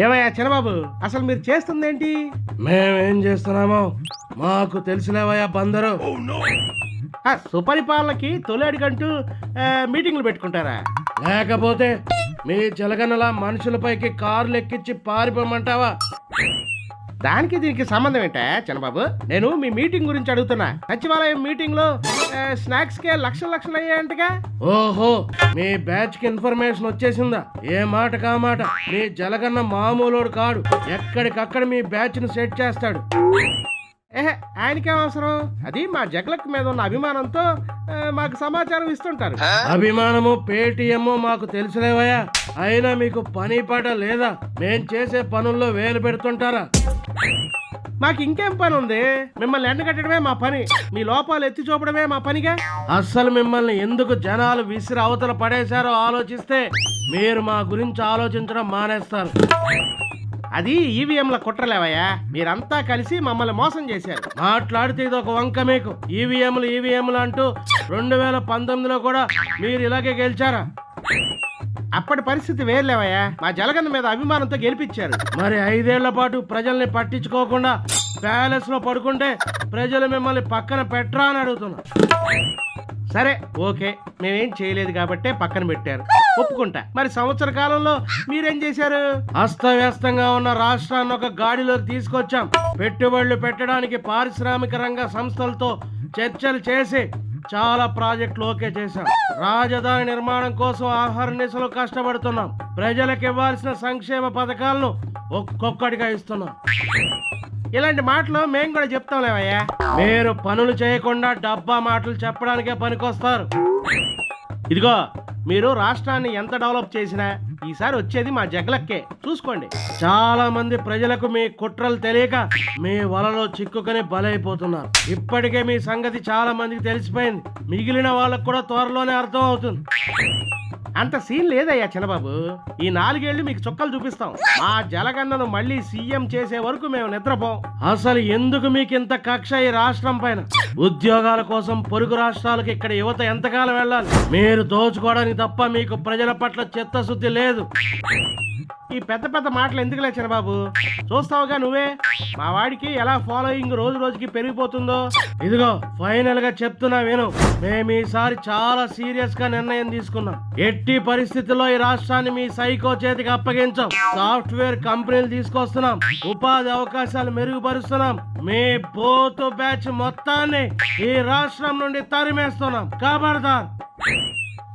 ఏమయ్యా చిన్నబాబు అసలు మీరు చేస్తుందేంటి? మేమేం చేస్తున్నామో మాకు తెలిసినవయ్యా బందరు. ఆ, సుపరిపాలనకి తొలి అడిగంటూ ఆ, మీటింగ్లు పెట్టుకుంటారా? లేకపోతే మీ జలగనలా మనుషులపైకి కార్లు ఎక్కించి పారిపోమంటావా? దానికి దీనికి సంబంధం ఏంటా చిన్నబాబు? నేను మీ మీటింగ్ గురించి అడుగుతున్నా. సచివాలయం మీటింగ్లో స్నాక్స్ కే లక్షలు లక్షలు అయ్యాయంటగా? ఓహో మీ బ్యాచ్కి ఇన్ఫర్మేషన్ వచ్చేసిందా? ఏ మాట కా మాట? మీ జలగన్న మామూలోడు కాడు. ఎక్కడికక్కడ మీ బ్యాచ్ను సెట్ చేస్తాడు. ఏహే ఆయనకేం అవసరం? అది మా జగలక్ మీద ఉన్న అభిమానంతో మాకు సమాచారం ఇస్తుంటారు. అభిమానము పేటిఎం మాకు తెలుసులేవయ్యా. అయినా మీకు పని పాట లేదా? మేం చేసే పనుల్లో వేలు పెడుతుంటారా? మాకు ఇంకేం పని ఉంది? మిమ్మల్ని ఎండగట్టడమే మా పని. మీ లోపాలు ఎత్తి చూపడమే మా పనిగా? అస్సలు మిమ్మల్ని ఎందుకు జనాలు విసిరి అవతల పడేశారో ఆలోచిస్తే మీరు మా గురించి ఆలోచించడం మానేస్తారు. అది ఈవీఎంల కుట్రలేవయ్యా. మీరంతా కలిసి మమ్మల్ని మోసం చేశారు. మాట్లాడితే ఇది ఒక వంక మీకు. ఈవీఎంలు ఈవీఎంలు అంటూ రెండు వేల పంతొమ్మిదిలో కూడా మీరు ఇలాగే గెలిచారా? అప్పటి పరిస్థితి వేర్లేవయ్యా మా జలగన్న మీద అభిమానంతో గెలిపించారు. మరి ఐదేళ్ళ పాటు ప్రజల్ని పట్టించుకోకుండా ప్యాలెస్లో పడుకుంటే ప్రజలు మిమ్మల్ని పక్కన పెట్టరా అని అడుగుతున్నా. సరే ఓకే. మేమేం చేయలేదు కాబట్టే పక్కన పెట్టారు. ఒప్పుకుంటా. మరి సంవత్సర కాలంలో మీరేం చేశారు? అస్తవ్యస్తంగా ఉన్న రాష్ట్రాన్ని ఒక గాడిలోకి తీసుకొచ్చాం. పెట్టుబడులు పెట్టడానికి పారిశ్రామిక రంగ సంస్థలతో చర్చలు చేసి చాలా ప్రాజెక్టులు ఓకే చేశాం. రాజధాని నిర్మాణం కోసం ఆహార నిశలు కష్టపడుతున్నాం. ప్రజలకు ఇవ్వాల్సిన సంక్షేమ పథకాలను ఒక్కొక్కటిగా ఇస్తున్నాం. ఇలాంటి మాటలు మేము కూడా చెప్తాంలేవయ్యా మీరు పనులు చేయకుండా డబ్బా మాటలు చెప్పడానికే పనికొస్తారు. ఇదిగో మీరు రాష్ట్రాన్ని ఎంత డెవలప్ చేసినా ఈసారి వచ్చేది మా జగలక్కే. చూసుకోండి. చాలా మంది ప్రజలకు మీ కుట్రలు తెలియక మీ వలలో చిక్కుకొని బలైపోతున్నారు. ఇప్పటికే మీ సంగతి చాలా మందికి తెలిసిపోయింది. మిగిలిన వాళ్ళకు కూడా త్వరలోనే అర్థం అవుతుంది. అంత సీన్ లేదయ్యా చిన్నబాబు. ఈ నాలుగేళ్ళు మీకు చుక్కలు చూపిస్తాం. మా జలగన్నను మళ్ళీ సీఎం చేసే వరకు మేము నిద్రపోం. అసలు ఎందుకు మీకు ఇంత కక్ష ఈ రాష్ట్రం పైన? ఉద్యోగాల కోసం పొరుగు రాష్ట్రాలకు ఇక్కడ యువత ఎంతకాలం వెళ్ళాలి? మీరు దోచుకోవడానికి తప్ప మీకు ప్రజల పట్ల చిత్తశుద్ధి లేదు. ఈ పెద్ద పెద్ద మాటలు ఎందుకులే బాబు? చూస్తావుగా నువ్వే? మా వాడికి ఎలా ఫాలోయింగ్ రోజు రోజుకి పెరిగిపోతుందో? ఇదిగో ఫైనల్గా చెప్తున్నా విను. మేము ఈసారి చాలా సీరియస్గా నిర్ణయం తీసుకున్నాం. ఎట్టి పరిస్థితుల్లో ఈ రాష్ట్రాన్ని మీ సైకో చేతికి అప్పగించాం. సాఫ్ట్వేర్ కంపెనీలు తీసుకొస్తున్నాం. ఉపాధి అవకాశాలు మెరుగుపరుస్తున్నాం. మీ బోతు బ్యాచ్ మొత్తాన్ని ఈ రాష్ట్రం నుండి తరిమేస్తున్నాం. కాబడతారు